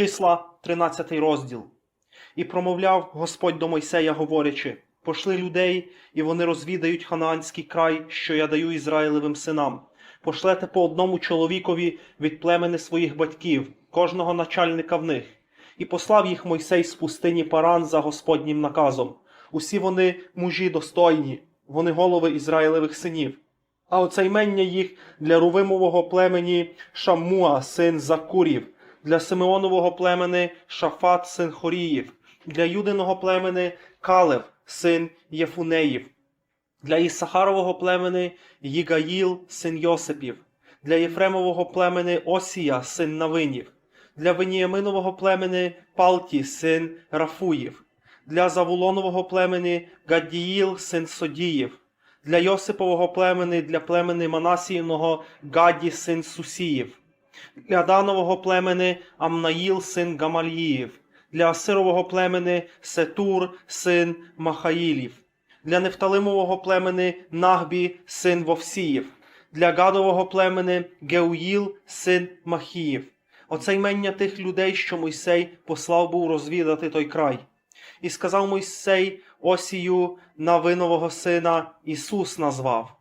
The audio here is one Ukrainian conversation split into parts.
Числа, 13 розділ. І промовляв Господь до Мойсея, говорячи: Пошли людей, і вони розвідають ханаанський край, що я даю Ізраїлевим синам. Пошлете по одному чоловікові від племени своїх батьків, кожного начальника в них. І послав їх Мойсей з пустині Паран за Господнім наказом. Усі вони мужі достойні, вони голови Ізраїлевих синів. А оце ймення їх для Рувимового племені Шаммуа, син Закурів, для Симеонового племени Шафат, син Хоріїв, для Юдиного племени Калев, син Єфунеїв, для Ісахарового племени Їгаїл, син Йосипів, для Єфремового племени Осія, син Навинів, для Веніяминового племени Палті, син Рафуїв, для Завулонового племени Гаддіїл, син Содіїв, для Йосипового племени, для племени Манасіїного Гадді, син Сусіїв, для Данового племени Амнаїл, син Гамальїїв, для Асирового племени Сетур, син Махаїлів, для Нефталимового племени Нагбі, син Вовсіїв, для Гадового племени Геуїл, син Махіїв. Оце ймення тих людей, що Мойсей послав був розвідати той край. І сказав Мойсей Осію Навинового сина Ісус назвав,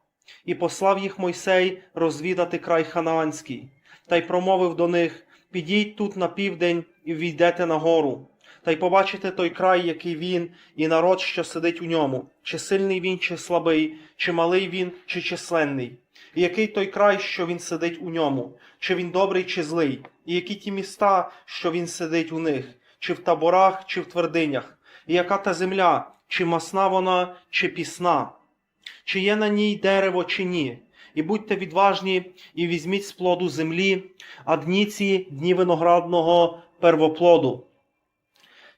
і послав їх Мойсей розвідати край Ханаанський, та й промовив до них: Підіть тут на південь і війдете на гору, та й побачите той край, який він, і народ, що сидить у ньому, чи сильний він, чи слабий, чи малий він, чи численний, і який той край, що він сидить у ньому, чи він добрий, чи злий, і які ті міста, що він сидить у них, чи в таборах, чи в твердинях, і яка та земля, чи масна вона, чи пісна, чи є на ній дерево, чи ні. І будьте відважні, і візьміть з плоду землі, а дні виноградного первоплоду.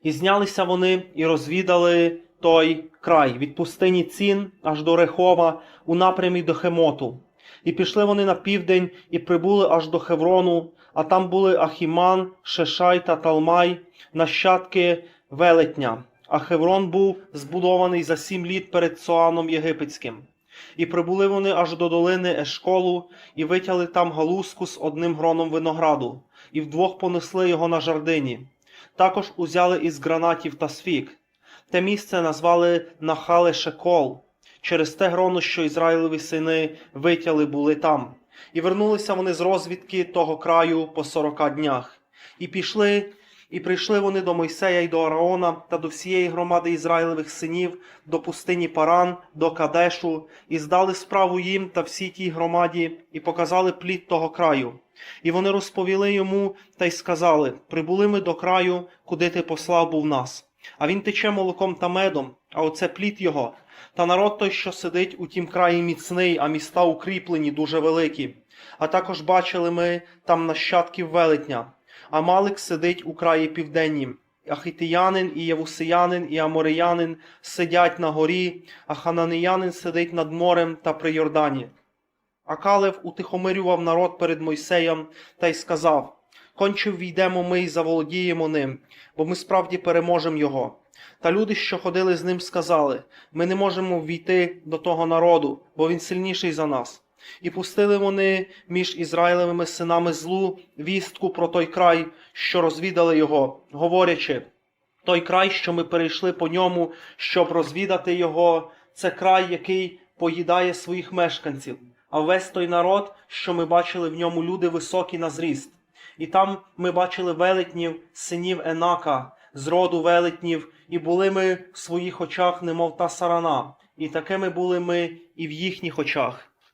І знялися вони і розвідали той край від пустині цін аж до Рехова у напрямі до Хемоту. І пішли вони на південь і прибули аж до Хеврону, а там були Ахіман, Шешай та Талмай, нащадки велетня. А Хеврон був збудований за сім літ перед Цоаном Єгипетським. І прибули вони аж до долини Ешколу, і витяли там галузку з одним гроном винограду, і вдвох понесли його на жардині. Також узяли із гранатів та сфік. Те місце назвали Нахале Шекол, через те гроно, що Ізраїлеві сини витяли були там. І вернулися вони з розвідки того краю по сорока днях. І пішли, і прийшли вони до Мойсея й до Араона та до всієї громади Ізраїлевих синів, до пустині Паран, до Кадешу, і здали справу їм та всій тій громаді, і показали плід того краю. І вони розповіли йому та й сказали: Прибули ми до краю, куди ти послав був нас. А він тече молоком та медом, а оце плід його. Та народ той, що сидить у тім краї міцний, а міста укріплені, дуже великі. А також бачили ми там нащадків велетня. Амалик сидить у краї південнім. Ахітиянин і Євусиянин і Амореянин сидять на горі, а хананеянин сидить над морем та при Йордані. А Калев утихомирював народ перед Мойсеєм та й сказав: Конче війдемо ми й заволодіємо ним, бо ми справді переможемо його. Та люди, що ходили з ним, сказали: Ми не можемо ввійти до того народу, бо він сильніший за нас. І пустили вони між Ізраїлевими синами злу вістку про той край, що розвідали його, говорячи: той край, що ми перейшли по ньому, щоб розвідати його, це край, який поїдає своїх мешканців, а весь той народ, що ми бачили в ньому люди високі на зріст. І там ми бачили велетнів, синів Енака, з роду велетнів, і були ми в своїх очах, немов та сарана, і такими були ми і в їхніх очах.